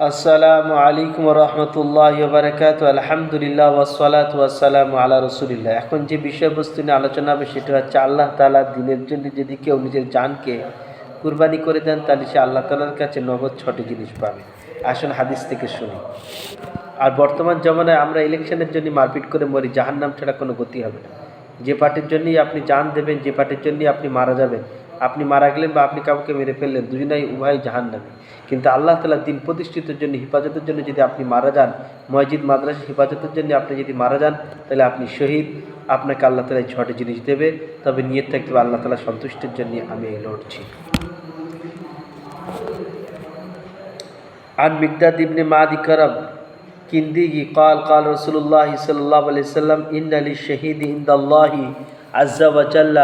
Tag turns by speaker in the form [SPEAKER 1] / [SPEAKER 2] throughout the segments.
[SPEAKER 1] আসসালামু আলাইকুম রহমতুল্লাহ বারকাত আলহামদুলিল্লাহ ওয়াসালাত ওয়াসালাম আল্লাহ রসুলিল্লাহ। এখন যে বিষয়বস্তু নিয়ে আলোচনা হবে সেটা হচ্ছে আল্লাহ তালা দিনের জন্য যদি কেউ নিজের জানকে কুরবানি করে দেন, তাহলে সে আল্লাহ তালার কাছে নগদ ছটি জিনিস পাবে। আসুন হাদিস থেকে শুনি। আর বর্তমান জমানায় আমরা ইলেকশনের জন্য মারপিট করে মরি, জাহান্নাম ছাড়া কোনো গতি হবে না। যে পার্টির জন্যই আপনি জান দেবেন, যে পার্টির জন্যই আপনি মারা যাবেন আপনি মারা গেলেন বা আপনি কাউকে মেরে ফেললেন দুজনাই উভয় জাহান্নামে কিন্তু আল্লাহ তালা দিন প্রতিষ্ঠিতের জন্য হেফাজতের জন্য যদি আপনি মারা যান মসজিদ মাদ্রাসা হেফাজতের জন্য আপনি যদি মারা যান তাহলে আপনি শহীদ আপনাকে আল্লাহ তালা এই ছটি জিনিস দেবে তবে নিয়ে থাকতে হবে আল্লাহ তালা সন্তুষ্টির জন্য আমি এই লড়ছি عن مقداد بن معدي كرب كندي قال قال رسول الله صلى الله عليه وسلم إن للشهيد عند الله عز وجل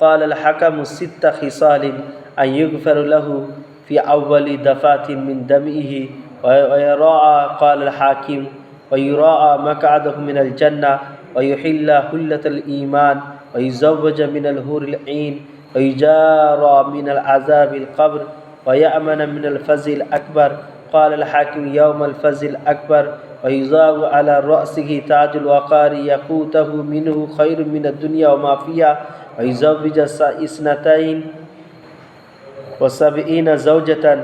[SPEAKER 1] قال الحكم ست خصال أن يغفر له في أول دفات من دمه ويراعى قال الحاكم ويراعى مقعده من الجنة ويحل حلة الإيمان ويزوج من الهور العين ويجارى من العذاب القبر ويأمن من الفزع الأكبر. قال الحاكم يوم الفزع الأكبر ويزاو على رأسه تاج الوقار يقوته منه خير من الدنيا وما فيها ويزوج اثنتين وسبعين زوجة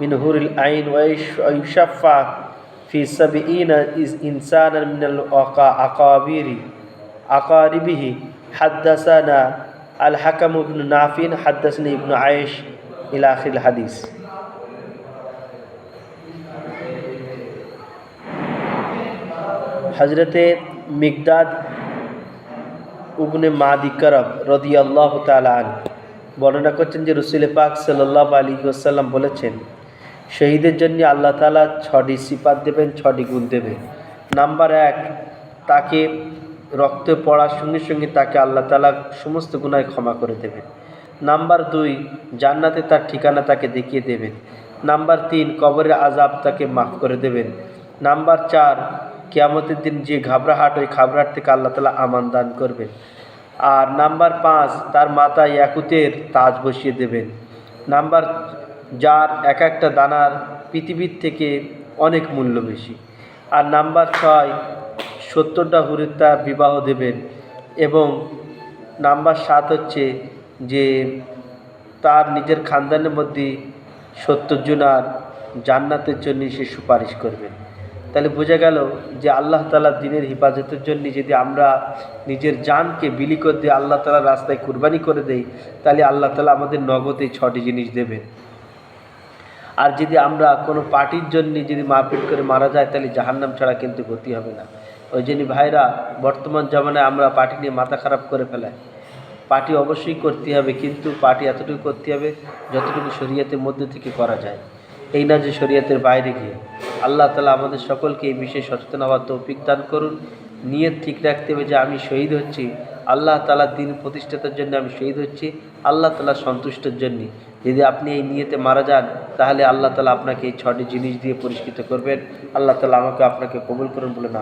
[SPEAKER 1] من هور العين ويشفع في سبعين إنسانا من الأقابير أقاربه. حدثنا الحكم بن نافع حدثني ابن عيش إلى آخر الحديث. হজরতে মিগদাদ উবনে মাদি করব রদি আল্লাহ তালান বর্ণনা করছেন যে রসুল পাক সাল্লাহ আলী ওসাল্লাম বলেছেন, শহীদের জন্য আল্লাহ তালা ছটি সিপাত দেবেন ছটি গুণ দেবেন। নাম্বার এক, তাকে রক্তে পড়ার সঙ্গে সঙ্গে তাকে আল্লাহ তালা সমস্ত গুণায় ক্ষমা করে দেবেন। নাম্বার দুই, জান্নাতে তার ঠিকানা তাকে দেখিয়ে দেবেন। নাম্বার তিন, কবরের আজাব তাকে মাফ করে দেবেন। নাম্বার চার কেয়ামতের দিন যে ঘাবড়াহাট, ওই ঘাবড়াহাট থেকে আল্লাহ তালা আমান দান করবেন। আর নাম্বার পাঁচ, তার মাথায় একুতের তাজ বসিয়ে দেবেন। নাম্বার যার এক একটা দানার পৃথিবীর থেকে অনেক মূল্য বেশি। আর নাম্বার ছয়, সত্তরটা হুরের তার বিবাহ দেবেন। এবং নাম্বার সাত হচ্ছে যে, তার নিজের খানদানের মধ্যে সত্তর জনার জান্নাতের জন্য সে সুপারিশ করবেন। তাহলে বোঝা গেল যে আল্লাহ তালা দিনের হেফাজতের জন্য যদি আমরা নিজের জানকে বিলি করে দিয়ে আল্লাহ তালার রাস্তায় কুরবানি করে দেই, তাহলে আল্লাহ তালা আমাদের নগদে ছটি জিনিস দেবেন। আর যদি আমরা কোনো পার্টির জন্য যদি মারপিট করে মারা যায়, তাহলে জাহান্নাম ছাড়া কিন্তু গতি হবে না। ওই জন্য ভাইরা, বর্তমান জমানায় আমরা পার্টি নিয়ে মাথা খারাপ করে ফেলাই। পার্টি অবশ্যই করতে হবে, কিন্তু পার্টি এতটুকু করতে হবে যতটুকু শরীয়তের মধ্যে থেকে করা যায়। এই না যে শরীয়তের বাইরে গিয়ে। আল্লাহ তালা আমাদের সকলকে এই বিষয়ে সচেতন হওয়ার তৌফিক দান করুন। নিয়ত ঠিক রাখতে হবে যে আমি শহীদ হচ্ছি। আল্লাহ তালা দিন প্রতিষ্ঠাতার জন্য আমি শহীদ হচ্ছি। আল্লাহ তালা সন্তুষ্টের জন্যে। যদি আপনি এই নিয়েতে মারা যান, তাহলে আল্লাহ তালা আপনাকে এই ছটি জিনিস দিয়ে পরিষ্কৃত করবেন। আল্লাহ তালা আমাকে আপনাকে কবুল করুন বলে না